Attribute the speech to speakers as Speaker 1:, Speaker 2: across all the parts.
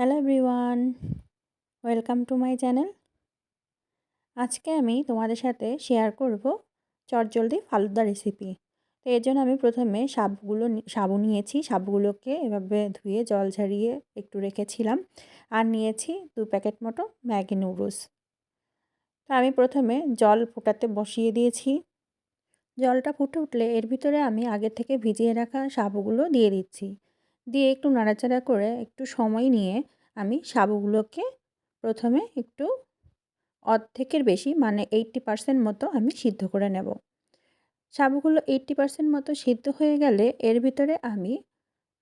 Speaker 1: Hello everyone welcome to my channel আজকে আমি তোমাদের সাথে শেয়ার করব চটজলদি ফালুদা রেসিপি তো এর জন্য আমি প্রথমে সাবগুলো সাবু নিয়েছি সাবগুলোকে এভাবে ধুয়ে জল ঝারিয়ে একটু রেখেছিলাম আর নিয়েছি দু প্যাকেট মতো ম্যাগি নুডলস তো আমি প্রথমে জল ফোটাতে বসিয়ে দিয়েছি। জলটা ফুটে উঠলে এর ভিতরে আমি আগে থেকে ভিজিয়ে রাখা সাবুগুলো দিয়ে দিচ্ছি। দিয়ে একটু নাড়াচাড়া করে একটু সময় নিয়ে আমি সাবুগুলোকে প্রথমে একটু অর্ধেকের বেশি মানে এইট্টি পারসেন্ট মতো আমি সিদ্ধ করে নেব। সাবুগুলো এইট্টি পারসেন্ট মতো সিদ্ধ হয়ে গেলে এর ভিতরে আমি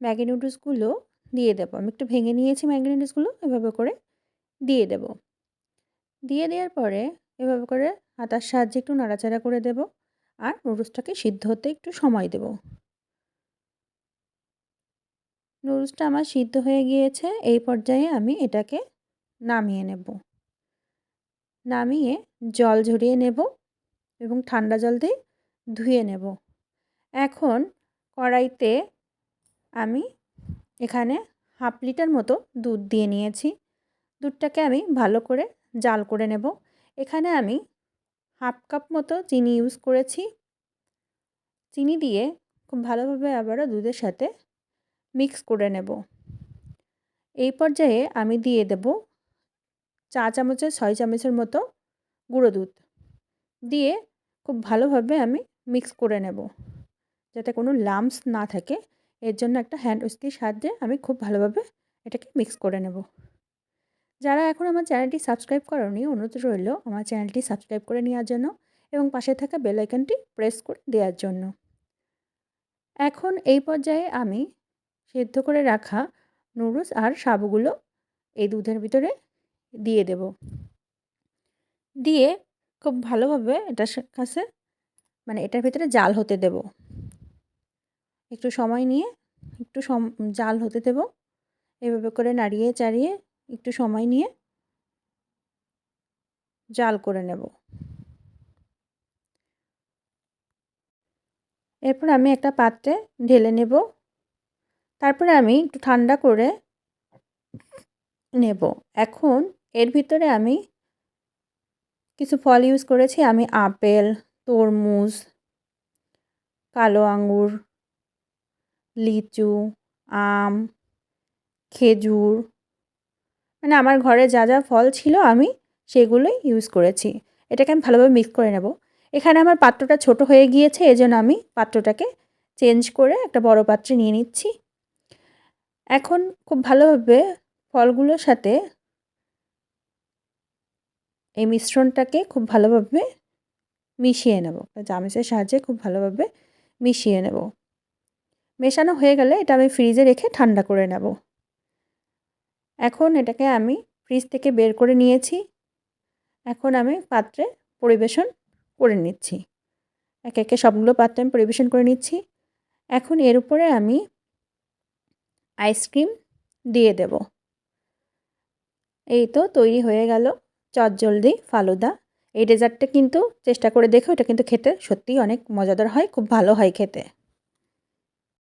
Speaker 1: ম্যাগি নুডলসগুলো দিয়ে দেবো। আমি একটু ভেঙে নিয়েছি ম্যাগি নুডলসগুলো, এভাবে করে দিয়ে দেব। দিয়ে দেওয়ার পরে এভাবে করে হাতার সাহায্যে একটু নাড়াচাড়া করে দেব আর নুডলসটাকে সিদ্ধ হতে একটু সময় দেব। নুডলসটা আমার সিদ্ধ হয়ে গিয়েছে, এই পর্যায়ে আমি এটাকে নামিয়ে নেব। নামিয়ে জল ঝরিয়ে নেব এবং ঠান্ডা জল দিয়ে ধুয়ে নেব। এখন কড়াইতে আমি এখানে হাফ লিটার মতো দুধ দিয়ে নিয়েছি। দুধটাকে আমি ভালো করে জাল করে নেব। এখানে আমি হাফ কাপ মতো চিনি ইউজ করেছি। চিনি দিয়ে খুব ভালোভাবে আবারও দুধের সাথে মিক্স করে নেব। এই পর্যায়ে আমি দিয়ে দেব চা চামচের, ছয় চামচের মতো গুঁড়ো দুধ। দিয়ে খুব ভালোভাবে আমি মিক্স করে নেব। যাতে কোনো লামস না থাকে, এর জন্য একটা হ্যান্ড উস্কির সাহায্যে আমি খুব ভালোভাবে এটাকে মিক্স করে নেব। যারা এখন আমার চ্যানেলটি সাবস্ক্রাইব করেনি, অনুরোধ রইল আমার চ্যানেলটি সাবস্ক্রাইব করে নেওয়ার জন্য এবং পাশে থাকা বেল আইকনটি প্রেস করে দেওয়ার জন্য। এখন এই পর্যায়ে আমি সেদ্ধ করে রাখা নুডলস আর সাবুগুলো এই দুধের ভিতরে দিয়ে দেব। দিয়ে খুব ভালোভাবে এটার কাছে মানে এটার ভিতরে জাল হতে দেব। একটু সময় নিয়ে একটু সম জাল হতে দেব। এভাবে করে নাড়িয়ে চাড়িয়ে একটু সময় নিয়ে জাল করে নেব। এরপর আমি একটা পাত্রে ঢেলে নেব। তারপরে আমি একটু ঠান্ডা করে নেব। এখন এর ভিতরে আমি কিছু ফল ইউজ করেছি। আমি আপেল, তরমুজ, কালো আঙ্গুর, লিচু, আম, খেজুর মানে আমার ঘরে যা যা ফল ছিল আমি সেগুলোই ইউজ করেছি। এটাকে আমি ভালোভাবে মিক্স করে নেব। এখানে আমার পাত্রটা ছোট হয়ে গিয়েছে, এজন্য আমি পাত্রটাকে চেঞ্জ করে একটা বড় পাত্রে নিয়ে নিচ্ছি। এখন খুব ভালোভাবে ফলগুলোর সাথে এই মিশ্রণটাকে খুব ভালোভাবে মিশিয়ে নেব। চামচের সাহায্যে খুব ভালোভাবে মিশিয়ে নেব। মেশানো হয়ে গেলে এটা আমি ফ্রিজে রেখে ঠান্ডা করে নেব। এখন এটাকে আমি ফ্রিজ থেকে বের করে নিয়েছি। এখন আমি পাত্রে পরিবেশন করে নিচ্ছি। একে একে সবগুলো পাত্রে আমি পরিবেশন করে নিচ্ছি। এখন এর উপরে আমি আইসক্রিম দিয়ে দেব। এই তো তৈরি হয়ে গেল চটজলদি ফালুদা। এই ডেজার্টটা কিন্তু চেষ্টা করে দেখো, এটা কিন্তু খেতে সত্যিই অনেক মজাদার হয়, খুব ভালো হয় খেতে।